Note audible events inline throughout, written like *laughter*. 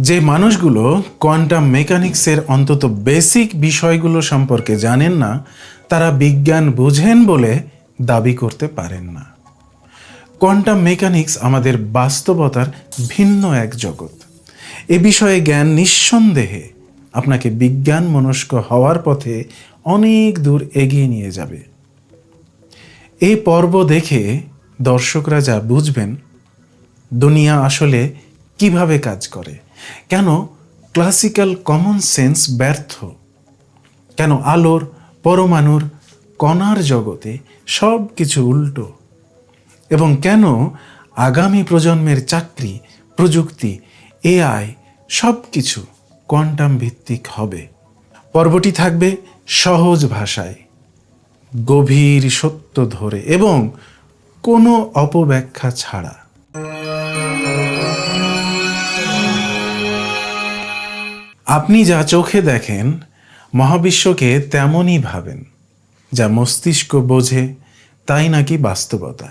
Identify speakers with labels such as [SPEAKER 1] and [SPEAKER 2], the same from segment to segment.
[SPEAKER 1] যে মানুষগুলো কোয়ান্টাম মেকানিক্সের অন্তত বেসিক বিষয়গুলো সম্পর্কে জানেন না, তারা বিজ্ঞান বুঝেন বলে দাবি করতে পারেন না। কোয়ান্টাম মেকানিক্স আমাদের বাস্তবতার ভিন্ন এক জগৎ। এ বিষয়ে জ্ঞান নিঃসন্দেহে আপনাকে বিজ্ঞান মনস্ক হওয়ার পথে অনেক দূর এগিয়ে নিয়ে যাবে। এই পর্ব দেখে দর্শকরা যা বুঝবেন, দুনিয়া আসলে কীভাবে কাজ করে? কেন ক্লাসিক্যাল কমন সেন্স ব্যর্থ? কেন আলোর, পরমাণুর, কণার জগতে সব কিছু উল্টো? এবং কেন আগামী প্রজন্মের চাকরি, প্রযুক্তি, এআই সব কিছু কোয়ান্টাম ভিত্তিক হবে? পর্বটি থাকবে সহজ ভাষায়, গভীর সত্য ধরে এবং কোনো অপব্যাখ্যা ছাড়া। আপনি যা চোখে দেখেন, মহাবিশ্বকে তেমনই ভাবেন। যা মস্তিষ্ক বোঝে, তাই নাকি বাস্তবতা?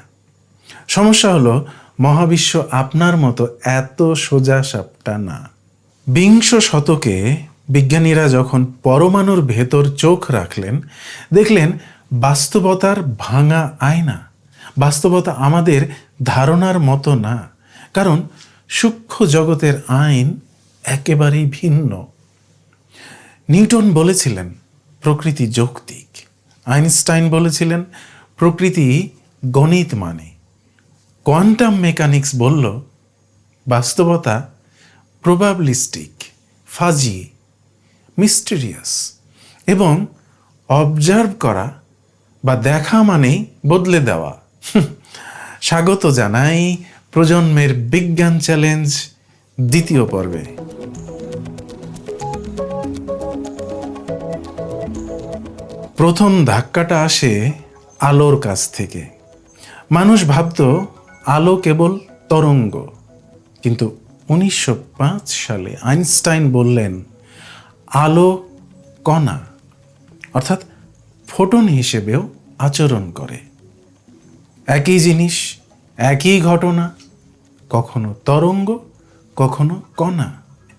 [SPEAKER 1] সমস্যা হলো, মহাবিশ্ব আপনার মতো এত সোজা সাপটা না। বিংশ শতকে বিজ্ঞানীরা যখন পরমাণুর ভেতর চোখ রাখলেন, দেখলেন বাস্তবতার ভাঙা আয়না। বাস্তবতা আমাদের ধারণার মতো না। কারণ সূক্ষ্ম জগতের আইন একেবারেই ভিন্ন। নিউটন বলেছিলেন, প্রকৃতি যৌক্তিক। আইনস্টাইন বলেছিলেন, প্রকৃতি গণিত মানে। কোয়ান্টাম মেকানিক্স বলল, বাস্তবতা প্রবাবলিস্টিক, ফাজি, মিস্টেরিয়াস এবং অবজার্ভ করা বা দেখা মানেই বদলে দেওয়া। *laughs* স্বাগত জানাই প্রজন্মের বিজ্ঞান চ্যালেঞ্জ দ্বিতীয় পর্বে। প্রথম ধাক্কাটা আসে আলোর কাছ থেকে। মানুষ ভাবত আলো কেবল তরঙ্গ। কিন্তু উনিশশো পাঁচ সালে আইনস্টাইন বললেন, আলো কণা, অর্থাৎ ফোটন হিসেবেও আচরণ করে। একই জিনিস, একই ঘটনা, কখনো তরঙ্গ, কখনো কণা।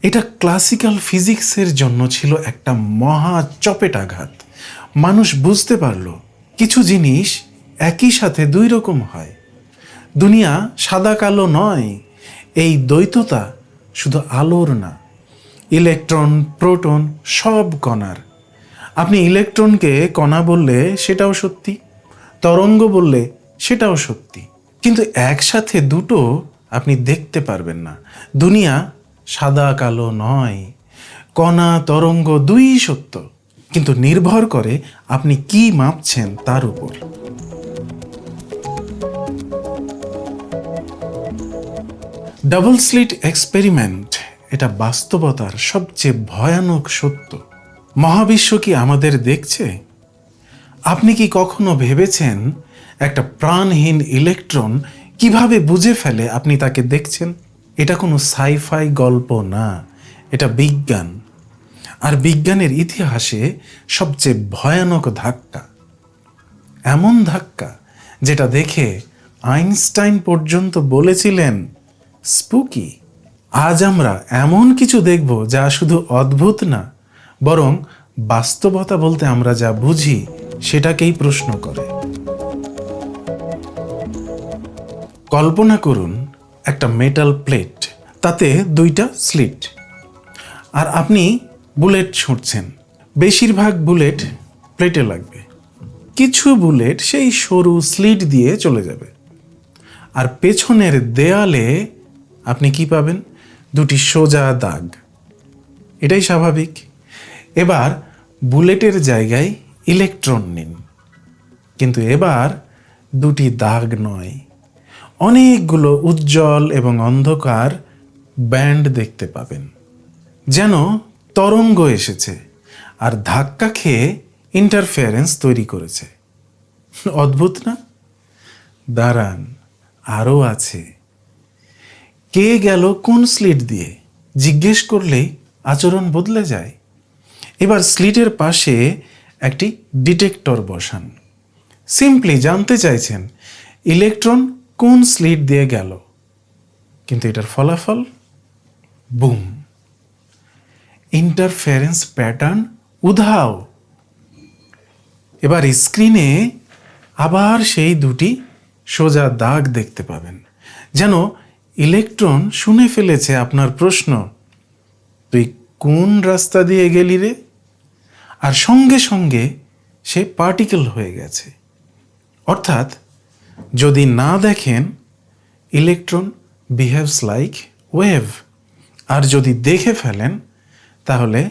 [SPEAKER 1] এটা ক্লাসিক্যাল ফিজিক্সের জন্য ছিল একটা মহা চপেটাঘাত মানুষ বুঝতে পারল, কিছু জিনিস একই সাথে দুই রকম হয়। দুনিয়া সাদা কালো নয়, এই দ্বৈততা শুধু আলোর না। ইলেকট্রন, প্রোটন সব কণার। আপনি ইলেকট্রনকে কণা বললে সেটাও সত্যি, তরঙ্গ বললে সেটাও সত্যি। কিন্তু একসাথে দুটো আপনি দেখতে পারবেন না। দুনিয়া সাদা কালো নয়, কণা, তরঙ্গ দুই সত্য। কিন্তু নির্ভর করে আপনি কি মাপছেন তার উপর। ডাবল স্লিট এক্সপেরিমেন্ট, এটা বাস্তবতার সবচেয়ে ভয়ানক সত্য। মহাবিশ্ব কি আমাদের দেখছে? আপনি কি কখনো ভেবেছেন একটা প্রাণহীন ইলেকট্রন কীভাবে বুঝে ফেলে আপনি তাকে দেখছেন? এটা কোনো সাইফাই গল্প না, এটা বিজ্ঞান। আর বিজ্ঞানের ইতিহাসে সবচেয়ে ভয়ানক ধাক্কা, এমন ধাক্কা যেটা দেখে আইনস্টাইন পর্যন্ত বলেছিলেন, স্পুকি, আজ আমরা এমন কিছু দেখব যা শুধু অদ্ভুত না, বরং বাস্তবতা বলতে আমরা যা বুঝি সেটাকেই প্রশ্ন করে। কল্পনা করুন একটা মেটাল প্লেট তাতে দুইটা স্লিট আর আপনি বুলেট ছুঁড়ছেন বেশিরভাগ বুলেট প্লেটে লাগবে। কিছু বুলেট সেই সরু স্লিট দিয়ে চলে যাবে। আর পেছনের দেয়ালে আপনি কি পাবেন? দুটি সোজা দাগ। এটাই স্বাভাবিক। এবার বুলেটের জায়গায় ইলেকট্রন নিন। কিন্তু এবার দুটি দাগ নয়। অনেকগুলো উজ্জ্বল এবং অন্ধকার ব্যান্ড দেখতে পাবেন, যেন তরঙ্গ এসেছে আর ধাক্কা খেয়ে ইন্টারফেয়ারেন্স তৈরি করেছে। অদ্ভুত না? দাঁড়ান আরও আছে। কে গেল কোন স্লিট দিয়ে? জিজ্ঞেস করলেই আচরণ বদলে যায়। এবার স্লিটের পাশে একটি ডিটেক্টর বসান। সিম্পলি জানতে চাইছেন ইলেকট্রন কোন স্লিট দিয়ে গেল? কিন্তু এটার ফলাফল, বুম। ইন্টারফারেন্স প্যাটার্ন উধাও। এবার স্ক্রিনে আবার সেই দুটি সোজা দাগ দেখতে পাবেন। যেন ইলেকট্রন শুনে ফেলেছে আপনার প্রশ্ন, তুই কোন রাস্তা দিয়ে গেলি রে? আর সঙ্গে সঙ্গে সে পার্টিকেল হয়ে গেছে। অর্থাৎ যদি না দেখেন ইলেকট্রন বিহেভস লাইক ওয়েভ আর যদি দেখে ফেলেন, তাহলে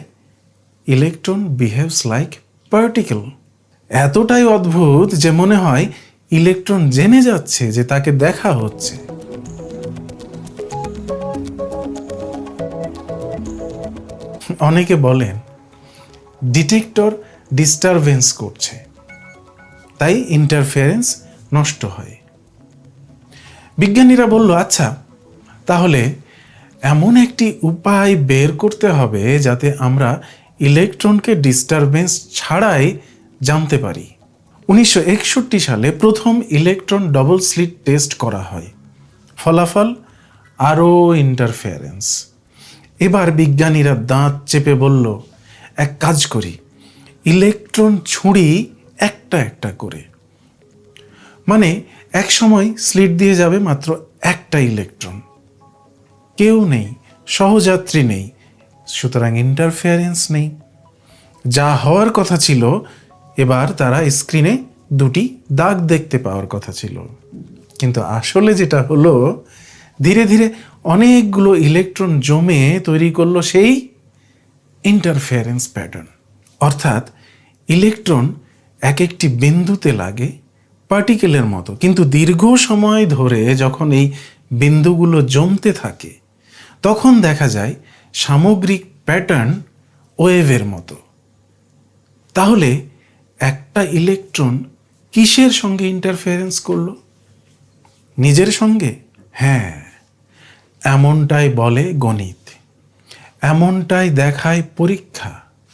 [SPEAKER 1] ইলেকট্রন বিহেভস লাইক পার্টিকেল এতটাই অদ্ভুত যে মনে হয় ইলেকট্রন জেনে যাচ্ছে যে তাকে দেখা হচ্ছে। অনেকে বলেন ডিটেক্টর ডিস্টারবেন্স করছে। তাই ইন্টারফারেন্স নষ্ট হয়। বিজ্ঞানীরা বলল আচ্ছা তাহলে এমন একটি উপায় বের করতে হবে যাতে আমরা ইলেকট্রনকে ডিস্টারবেন্স ছাড়াই জানতে পারি। উনিশশো একষট্টি সালে প্রথম ইলেকট্রন ডবল স্লিট টেস্ট করা হয়। ফলাফল, আরও ইন্টারফেয়ারেন্স। এবার বিজ্ঞানীরা দাঁত চেপে বলল, এক কাজ করি, ইলেকট্রন ছুঁড়ি একটা একটা করে। মানে এক সময় স্লিট দিয়ে যাবে মাত্র একটা ইলেকট্রন। কেউ নেই, সহযাত্রী নেই, সুতরাং ইন্টারফেয়ারেন্স নেই। যা হওয়ার কথা ছিল, এবার তারা স্ক্রিনে দুটি দাগ দেখতে পাওয়ার কথা ছিল। কিন্তু আসলে যেটা হলো, ধীরে ধীরে অনেকগুলো ইলেকট্রন জমে তৈরি করল সেই ইন্টারফেয়ারেন্স প্যাটার্ন অর্থাৎ ইলেকট্রন এক একটি বিন্দুতে লাগে পার্টিকেলের মতো। কিন্তু দীর্ঘ সময় ধরে যখন এই বিন্দুগুলো জমতে থাকে, তখন দেখা যায় সামগ্রিক প্যাটার্ন ওয়েভের মতো। তাহলে একটা ইলেকট্রন কিসের সঙ্গে ইন্টারফারেন্স করল? নিজের সঙ্গে? হ্যাঁ এমনটাই বলে গণিত। এমনটাই দেখায় পরীক্ষা।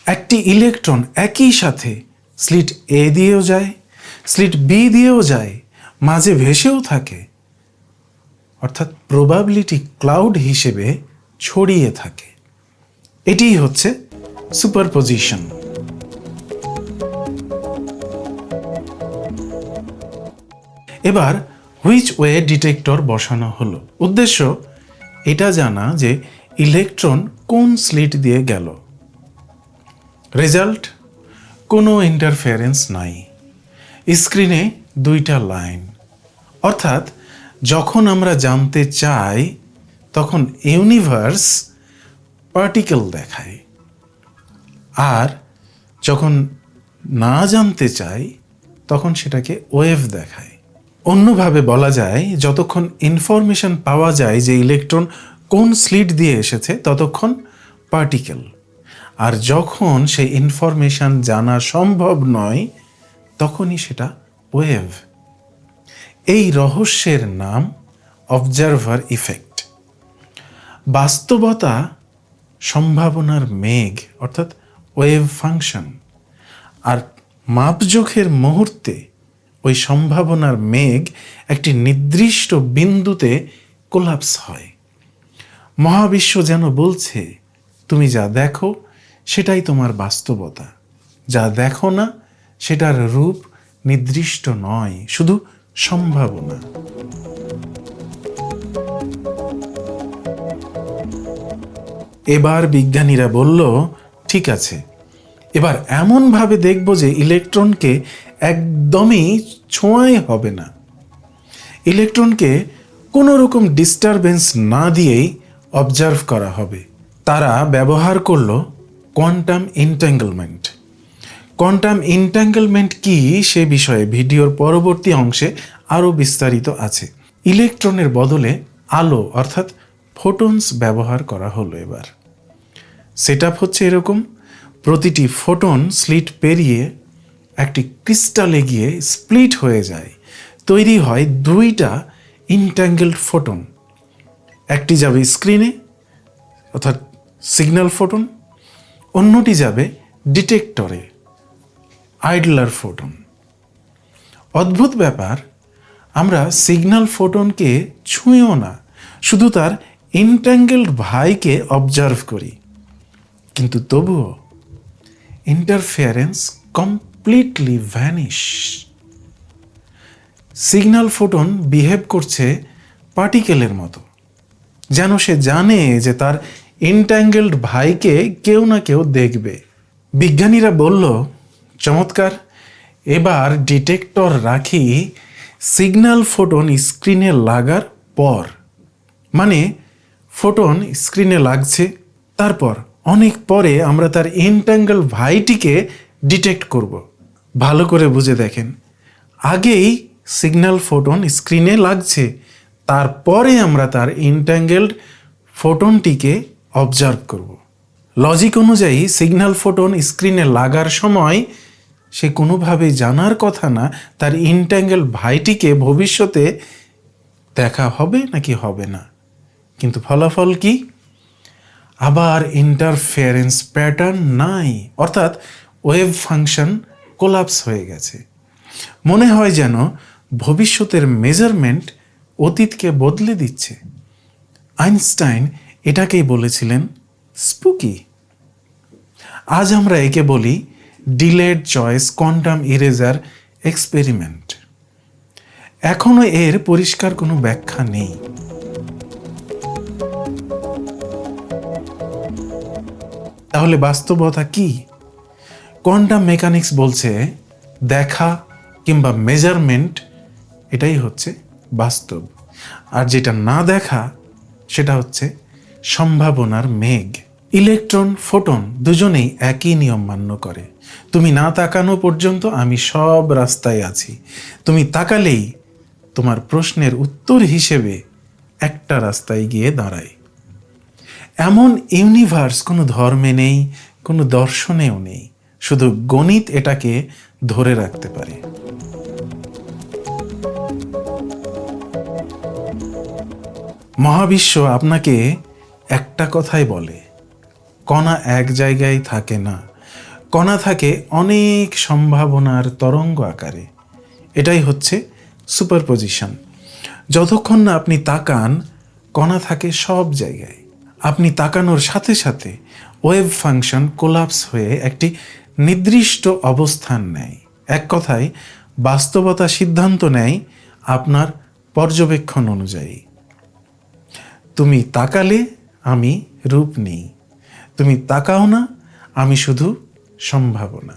[SPEAKER 1] একটি ইলেকট্রন একই সাথে স্লিট এ দিয়েও যায় স্লিট বি দিয়েও যায়, মাঝে ভেসেও থাকে। অর্থাৎ প্রবাবিলিটি ক্লাউড হিসেবে ছড়িয়ে থাকে। এটিই হচ্ছে সুপারপজিশন এবার হুইচ ওয়ে ডিটেক্টর বসানো হলো? উদ্দেশ্য, এটা জানা যে ইলেকট্রন কোন স্লিট দিয়ে গেল। রেজাল্ট কোনো ইন্টারফারেন্স নাই। স্ক্রিনে দুইটা লাইন। অর্থাৎ, যখন আমরা জানতে চাই, তখন ইউনিভার্স পার্টিকেল দেখায়। আর যখন না জানতে চাই, তখন সেটাকে ওয়েভ দেখায়। অন্যভাবে বলা যায়, যতক্ষণ ইনফরমেশন পাওয়া যায় যে ইলেকট্রন কোন স্লিট দিয়ে এসেছে, ততক্ষণ পার্টিকেল। আর যখন সেই ইনফরমেশন জানা সম্ভব নয় তখনই সেটা ওয়েভ। এই রহস্যের নাম অবজারভার ইফেক্ট। বাস্তবতা সম্ভাবনার মেঘ, অর্থাৎ ওয়েভ ফাংশন, আর মাপজোখের মুহূর্তে ওই সম্ভাবনার মেঘ একটি নির্দিষ্ট বিন্দুতে কোলাপস হয়। মহাবিশ্ব যেন বলছে, তুমি যা দেখো, সেটাই তোমার বাস্তবতা। যা দেখো না সেটার রূপ নির্দিষ্ট নয়, শুধু সম্ভাবনা। এবার বিজ্ঞানীরা বলল, ঠিক আছে, এবার এমনভাবে দেখব যে ইলেকট্রনকে একদমই ছোঁয়াই হবে না। ইলেকট্রনকে কোনো রকম ডিস্টারবেন্স না দিয়েই অবজার্ভ করা হবে। তারা ব্যবহার করল কোয়ান্টাম ইন্ট্যাঙ্গলমেন্ট কোয়ান্টাম ইন্ট্যাঙ্গলমেন্ট কি সে বিষয়ে ভিডিওর পরবর্তী অংশে আরও বিস্তারিত আছে। ইলেকট্রনের বদলে আলো, অর্থাৎ ফোটনস ব্যবহার করা হলো এবার। সেট হচ্ছে এরকম। প্রতিটি ফোটন স্লিট পেরিয়ে একটি ক্রিস্টালে গিয়ে স্প্লিট হয়ে যায়। তৈরি হয় দুইটা ইনট্যাঙ্গেলড ফোটন। একটি যাবে স্ক্রিনে, অর্থাৎ সিগন্যাল ফোটন। অন্যটি যাবে ডিটেক্টরে। আইডলার ফোটন। অদ্ভুত ব্যাপার, আমরা সিগন্যাল ফোটনকে ছুঁয়েও না, শুধু তার ইনট্যাঙ্গেলড ভাইকে অবজার্ভ করি। কিন্তু তবুও, interference completely vanish. Signal photon behave করছে পার্টিকেলের মতো, যেন সে জানে যে তার ইনট্যাঙ্গেলড ভাইকে কেউ না কেউ দেখবে। বিজ্ঞানীরা বলল চমৎকার। এবার ডিটেক্টর রাখি সিগন্যাল ফোটন স্ক্রিনে লাগার পর। মানে ফোটন স্ক্রিনে লাগছে, তারপর অনেক পরে আমরা তার ইনট্যাঙ্গেল ভাইটিকে ডিটেক্ট করব। ভালো করে বুঝে দেখেন। আগেই সিগন্যাল ফোটন স্ক্রিনে লাগছে, তারপরে আমরা তার ইনট্যাঙ্গেলড ফোটনটিকে অবজার্ভ করব। লজিক অনুযায়ী সিগন্যাল ফোটন স্ক্রিনে লাগার সময় সে কোনোভাবে জানার কথা না, তার ইনট্যাঙ্গেল ভাইটিকে ভবিষ্যতে দেখা হবে নাকি হবে না? কিন্তু ফলাফল কি? আবার ইন্টারফেয়ারেন্স প্যাটার্ন নাই, অর্থাৎ ওয়েভ ফাংশন কোলাপস হয়ে গেছে। মনে হয় যেন ভবিষ্যতের মেজারমেন্ট অতীতকে বদলে দিচ্ছে। আইনস্টাইন এটাকেই বলেছিলেন স্পুকি। আজ আমরা একে বলি delayed choice quantum eraser experiment. এখনও এর পরিষ্কার কোনো ব্যাখ্যা নেই। তাহলে বাস্তবতা কি? কোয়ান্টাম মেকানিক্স বলছে দেখা কিংবা মেজারমেন্ট, এটাই হচ্ছে বাস্তব। আর যেটা না দেখা, সেটা হচ্ছে সম্ভাবনার মেঘ। ইলেকট্রন, ফোটন দুজনেই একই নিয়ম মান্য করে। তুমি না তাকানো পর্যন্ত আমি সব রাস্তায় আছি। তুমি তাকালেই তোমার প্রশ্নের উত্তর হিসেবে একটা রাস্তায় গিয়ে দাঁড়ায় এমন ইউনিভার্স কোনো ধর্মে নেই, কোনো দর্শনেও নেই। শুধু গণিত এটাকে ধরে রাখতে পারে। মহাবিশ্ব আপনাকে একটা কথাই বলে কণা এক জায়গায় থাকে না। কণা থাকে অনেক সম্ভাবনার তরঙ্গ আকারে। এটাই হচ্ছে সুপারপজিশন। যতক্ষণ না আপনি তাকান, কণা থাকে সব জায়গায়। আপনি তাকানোর সাথে সাথে ওয়েভ ফাংশন কোলাপস হয়ে একটি নির্দিষ্ট অবস্থান নেয়। এক কথায়, বাস্তবতা সিদ্ধান্ত নেয় আপনার পর্যবেক্ষণ অনুযায়ী। তুমি তাকালে আমি রূপ নেই। তুমি তাকাও না, আমি শুধু সম্ভাবনা।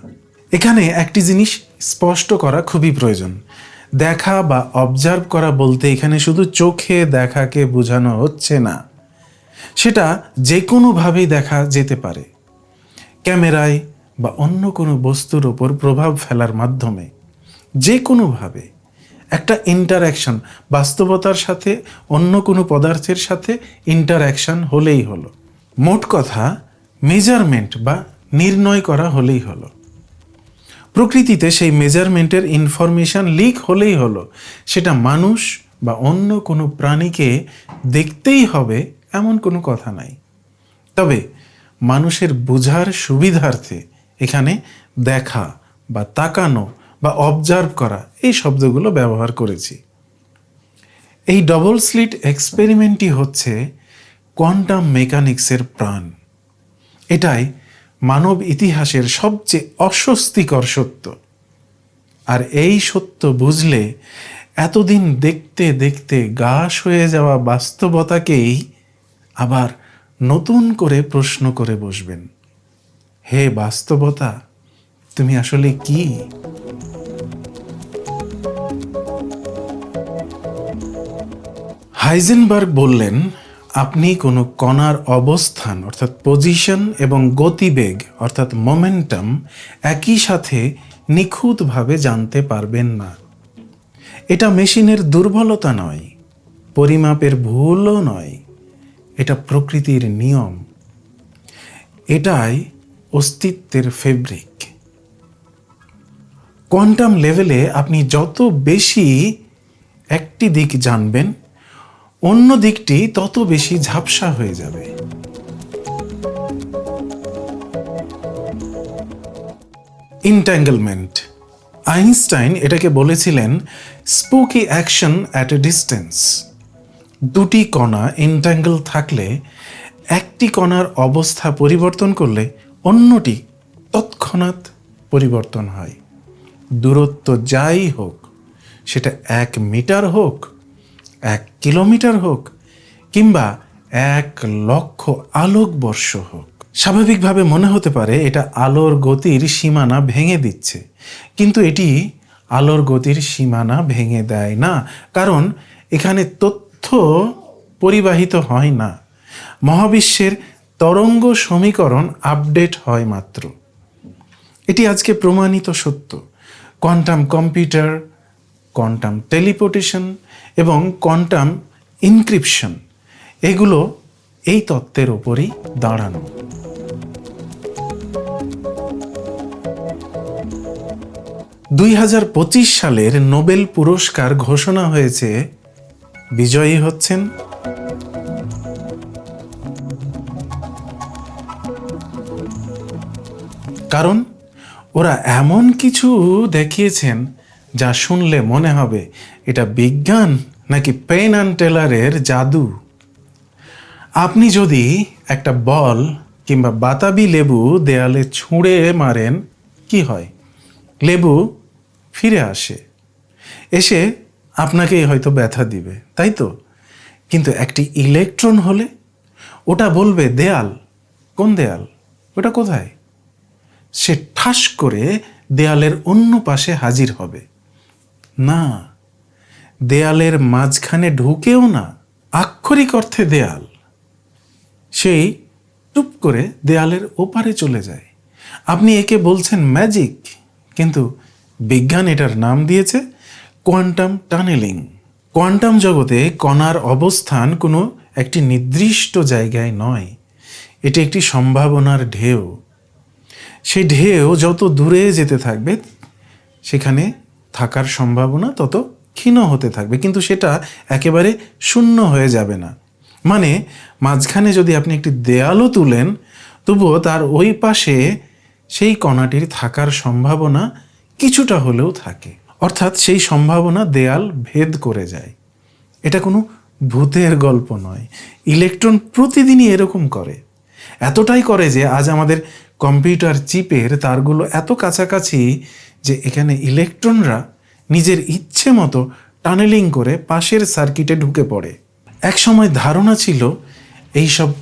[SPEAKER 1] এখানে একটি জিনিস স্পষ্ট করা খুবই প্রয়োজন। দেখা বা অবজার্ভ করা বলতে এখানে শুধু চোখে দেখাকে বোঝানো হচ্ছে না। সেটা যে কোনোভাবেই দেখা যেতে পারে। ক্যামেরায় বা অন্য কোনো বস্তুর ওপর প্রভাব ফেলার মাধ্যমে। যে কোনোভাবে একটা ইন্টারাকশন বাস্তবতার সাথে, অন্য কোনো পদার্থের সাথে ইন্টারাকশন হলেই হলো। মোট কথা মেজারমেন্ট বা নির্ণয় করা হলেই হলো। প্রকৃতিতে সেই মেজারমেন্টের ইনফরমেশন লিক হলেই হলো। সেটা মানুষ বা অন্য কোনো প্রাণীকে দেখতেই হবে এমন কোনো কথা নাই। তবে মানুষের বোঝার সুবিধার্থে এখানে দেখা বা তাকানো বা অবজার্ভ করা এই শব্দগুলো ব্যবহার করেছি। এই ডবল স্লিট এক্সপেরিমেন্টটি হচ্ছে কোয়ান্টাম মেকানিক্সের প্রাণ। এটাই মানব ইতিহাসের সবচেয়ে অস্বস্তিকর সত্য। আর এই সত্য বুঝলে এতদিন দেখতে দেখতে গাছ হয়ে যাওয়া বাস্তবতাকেই আবার নতুন করে প্রশ্ন করে বসবেন। হে বাস্তবতা, তুমি আসলে কি? হাইজেনবার্গ বললেন আপনি কোনো কণার অবস্থান, অর্থাৎ পজিশন এবং গতিবেগ, অর্থাৎ মোমেন্টাম একই সাথে নিখুঁতভাবে জানতে পারবেন না। এটা মেশিনের দুর্বলতা নয়, পরিমাপের ভুলও নয়, এটা প্রকৃতির নিয়ম। এটাই অস্তিত্বের ফেব্রিক কোয়ান্টাম লেভেলে আপনি যত বেশি একটি দিক জানবেন অন্য দিকটি তত বেশি ঝাপসা হয়ে যাবে। ইন্ট্যাঙ্গলমেন্ট আইনস্টাইন এটাকে বলেছিলেন spooky action at a distance দুটি কণা এন্ট্যাঙ্গল থাকলে, একটি কণার অবস্থা পরিবর্তন করলে অন্যটি তৎক্ষণাৎ পরিবর্তন হয়। দূরত্ব যাই হোক, সেটা এক মিটার হোক এক কিলোমিটার হোক কিংবা এক লক্ষ আলোকবর্ষ হোক। স্বাভাবিকভাবে মনে হতে পারে এটা আলোর গতির সীমানা ভেঙে দিচ্ছে। কিন্তু এটি আলোর গতির সীমানা ভেঙে দেয় না। কারণ এখানে তথ্য পরিবাহিত হয় না। মহাবিশ্বের তরঙ্গ সমীকরণ আপডেট হয় মাত্র। এটি আজকে প্রমাণিত সত্য। কোয়ান্টাম কম্পিউটার, কোয়ান্টাম টেলিপোর্টেশন এবং কোয়ান্টাম ইনক্রিপশন, এগুলো এই তত্ত্বের ওপরই দাঁড়ানো। দুই হাজার পঁচিশ সালের নোবেল পুরস্কার ঘোষণা হয়েছে বিজয়ী হচ্ছেন কারণ ওরা এমন কিছু দেখিয়েছেন যা শুনলে মনে হবে এটা বিজ্ঞান। নাকি পেন অ্যান্ড টেলারের জাদু? আপনি যদি একটা বল কিংবা বাতাবি লেবু দেয়ালে ছুঁড়ে মারেন, কি হয়? লেবু ফিরে আসে। এসে আপনাকেই হয়তো ব্যথা দিবে, তাই তো? কিন্তু একটি ইলেকট্রন হলে ওটা বলবে, দেয়াল, কোন দেয়াল? ওটা কোথায়? সে ঠাস করে দেয়ালের অন্য পাশে হাজির হবে। না দেয়ালের মাঝখানে ঢুকেও না, আক্ষরিক অর্থে দেয়াল। সেই টুপ করে দেয়ালের ওপারে চলে যায়। আপনি একে বলছেন ম্যাজিক, কিন্তু বিজ্ঞান এটার নাম দিয়েছে কোয়ান্টাম টানেলিং। কোয়ান্টাম জগতে কণার অবস্থান কোনো একটি নির্দিষ্ট জায়গায় নয়, এটি একটি সম্ভাবনার ঢেউ। সেই ঢেউ যত দূরে যেতে থাকবে, সেখানে থাকার সম্ভাবনা তত ক্ষীণ হতে থাকবে, কিন্তু সেটা একেবারে শূন্য হয়ে যাবে না। মানে মাঝখানে যদি আপনি একটি দেয়ালও তুলেন, তবুও তার ওই পাশে সেই কণাটির থাকার সম্ভাবনা কিছুটা হলেও থাকে। অর্থাৎ সেই সম্ভাবনা দেয়াল ভেদ করে যায়। এটা কোনো ভূতের গল্প নয়। ইলেকট্রন প্রতিদিনই এরকম করে। এতটাই করে যে আজ আমাদের কম্পিউটার চিপের তারগুলো এত কাছাকাছি যে এখানে ইলেকট্রনরা নিজের ইচ্ছে মতো টানেলিং করে পাশের সার্কিটে ঢুকে পড়ে। একসময় ধারণা ছিল, এইসব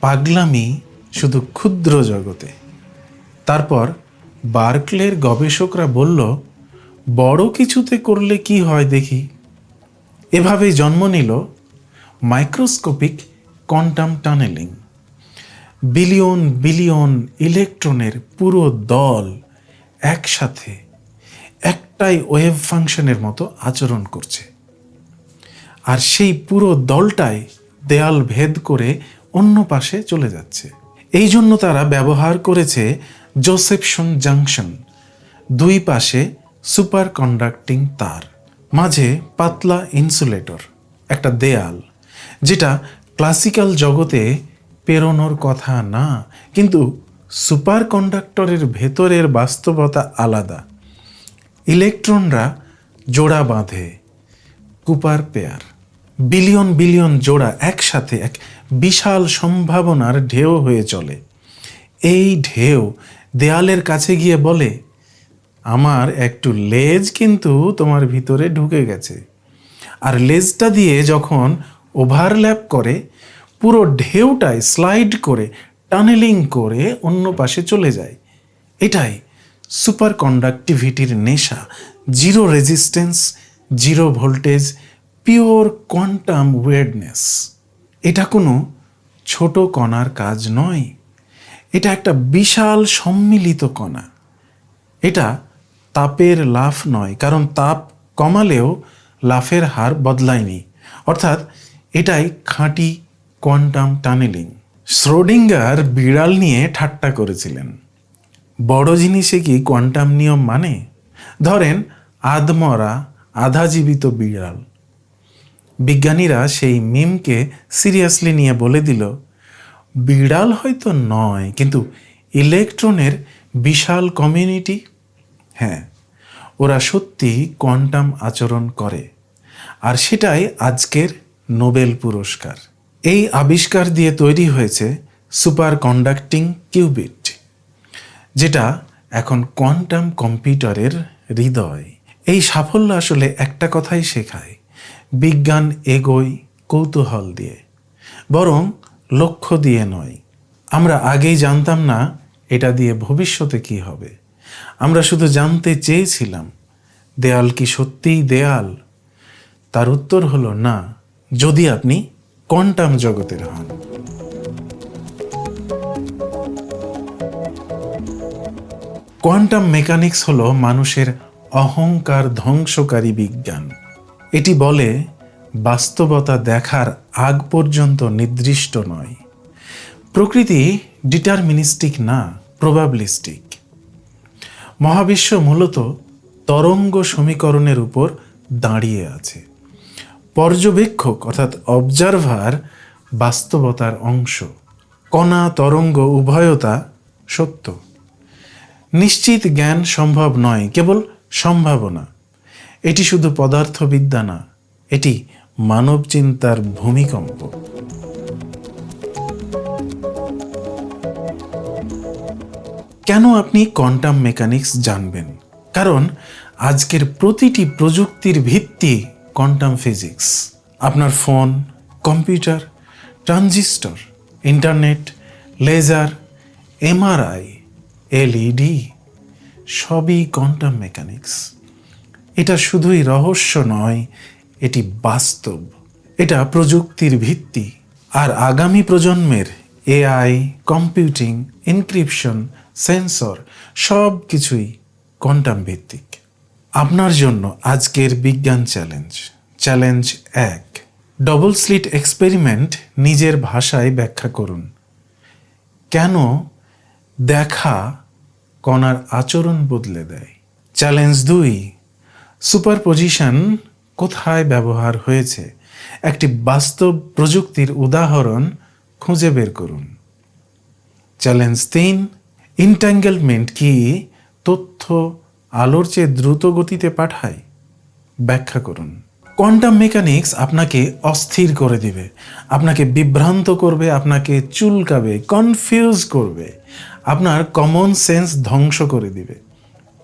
[SPEAKER 1] পাগলামি শুধু ক্ষুদ্র জগতে। তারপর বার্কলের গবেষকরা বলল, বড় কিছুতে করলে কি হয় দেখি? এভাবেই জন্ম নিল microscopic quantum tunneling. Billion billion ইলেকট্রনের পুরো দল একসাথে একটাই ওয়েভ ফাংশনের মতো আচরণ করছে। আর সেই পুরো দলটাই দেয়াল ভেদ করে অন্য পাশে চলে যাচ্ছে। এই জন্য তারা ব্যবহার করেছে জোসেপশন জাংশন দুই পাশে সুপার কন্ডাক্টিং তার, মাঝে পাতলা ইনসুলেটর, একটা দেয়াল, যেটা ক্লাসিক্যাল জগতে পেরোনোর কথা না, কিন্তু সুপার কন্ডাক্টরের ভেতরের বাস্তবতা আলাদা। ইলেকট্রনরা জোড়া বাঁধে। Cooper pair. বিলিয়ন বিলিয়ন জোড়া একসাথে এক বিশাল সম্ভাবনার ঢেউ হয়ে চলে। এই ঢেউ দেয়ালের কাছে গিয়ে বলে, আমার একটু লেজ কিন্তু তোমার ভিতরে ঢুকে গেছে। আর লেজটা দিয়ে যখন ওভারল্যাপ করে, পুরো ঢেউটাই স্লাইড করে, টানেলিং করে অন্য পাশে চলে যায়। এটাই সুপার কন্ডাক্টিভিটির নেশা, zero resistance, zero voltage, pure quantum weirdness. এটা কোনো ছোট কণার কাজ নয়। এটা একটা বিশাল সম্মিলিত কণা। এটা তাপের লাফ নয়, কারণ তাপ কমালেও লাফের হার বদলায়নি। অর্থাৎ এটাই খাঁটি কোয়ান্টাম টানেলিং। শ্রোডিঙ্গার বিড়াল নিয়ে ঠাট্টা করেছিলেন। বড় জিনিসে কি কোয়ান্টাম নিয়ম মানে? ধরেন আধমরা আধা জীবিত বিড়াল। বিজ্ঞানীরা সেই মিমকে সিরিয়াসলি নিয়ে বলে দিল, বিড়াল হয়তো নয়, কিন্তু ইলেকট্রনের বিশাল কমিউনিটি? হ্যাঁ ওরা সত্যি কোয়ান্টাম আচরণ করে, আর সেটাই আজকের নোবেল পুরস্কার। এই আবিষ্কার দিয়ে তৈরি হয়েছে সুপার কন্ডাক্টিং কিউবিট। যেটা এখন কোয়ান্টাম কম্পিউটারের হৃদয়। এই সাফল্য আসলে একটা কথাই শেখায়, বিজ্ঞান এগোয় কৌতূহল দিয়ে। বরং লক্ষ্য দিয়ে নয়। আমরা আগেই জানতাম না এটা দিয়ে ভবিষ্যতে কি হবে। আমরা শুধু জানতে চেয়েছিলাম, দেয়াল কি সত্যিই দেয়াল? তার উত্তর হলো না, যদি আপনি কোয়ান্টাম জগতের হন। কোয়ান্টাম মেকানিক্স হল মানুষের অহংকার ধ্বংসকারী বিজ্ঞান। এটি বলে, বাস্তবতা দেখার আগ পর্যন্ত নির্দিষ্ট নয়। প্রকৃতি ডিটারমিনিস্টিক না, প্রবাবলিস্টিক। মহাবিশ্ব মূলত তরঙ্গ সমীকরণের উপর দাঁড়িয়ে আছে। পর্যবেক্ষক অর্থাৎ অবজারভার বাস্তবতার অংশ। কণা তরঙ্গ উভয়তা সত্য। নিশ্চিত জ্ঞান সম্ভব নয়, কেবল সম্ভাবনা। এটি শুধু পদার্থবিদ্যা না, এটি মানব চিন্তার ভূমিকম্প। কেন আপনি কোয়ান্টাম মেকানিক্স জানবেন? কারণ আজকের প্রতিটি প্রযুক্তির ভিত্তি কোয়ান্টাম ফিজিক্স। আপনার phone, computer, transistor, internet, laser, MRI LED সবই কোয়ান্টাম মেকানিক্স এটা শুধুই রহস্য নয়, এটি বাস্তব। এটা প্রযুক্তির ভিত্তি। আর আগামী প্রজন্মের এআই কম্পিউটিং এনক্রিপশন সেন্সর সব কিছুই কোয়ান্টাম ভিত্তিক। আপনার জন্য আজকের বিজ্ঞান চ্যালেঞ্জ চ্যালেঞ্জ এক। ডবল স্লিট এক্সপেরিমেন্ট নিজের ভাষায় ব্যাখ্যা করুন। কেন দেখা কণার আচরণ বদলে দেয়। চ্যালেঞ্জ দুই সুপারপজিশন কোথায় ব্যবহার হয়েছে? একটি বাস্তব প্রযুক্তির উদাহরণ খুঁজে বের করুন। চ্যালেঞ্জ তিন ইন্ট্যাঙ্গেলমেন্ট কি তথ্য আলোর চেয়ে দ্রুত গতিতে পাঠায়? ব্যাখ্যা করুন। কোয়ান্টাম মেকানিক্স আপনাকে অস্থির করে দিবে। আপনাকে বিভ্রান্ত করবে, আপনাকে চুলকাবে কনফিউজ করবে। আপনার কমন সেন্স ধ্বংস করে দিবে।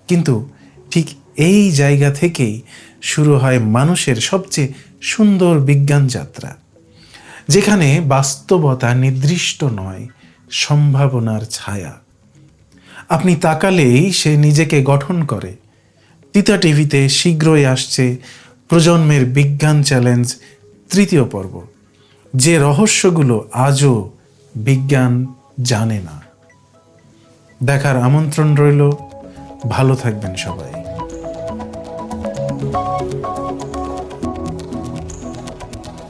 [SPEAKER 1] কিন্তু ঠিক এই জায়গা থেকেই শুরু হয় মানুষের সবচেয়ে সুন্দর বিজ্ঞান যাত্রা, যেখানে বাস্তবতা নির্দিষ্ট নয়, সম্ভাবনার ছায়া। আপনি তাকালেই সে নিজেকে গঠন করে। তিতা টিভিতে শীঘ্রই আসছে প্রজন্মের বিজ্ঞান চ্যালেঞ্জ তৃতীয় পর্ব, যে রহস্যগুলো আজও বিজ্ঞান জানে না। দেখার আমন্ত্রণ রইল। ভালো থাকবেন সবাই।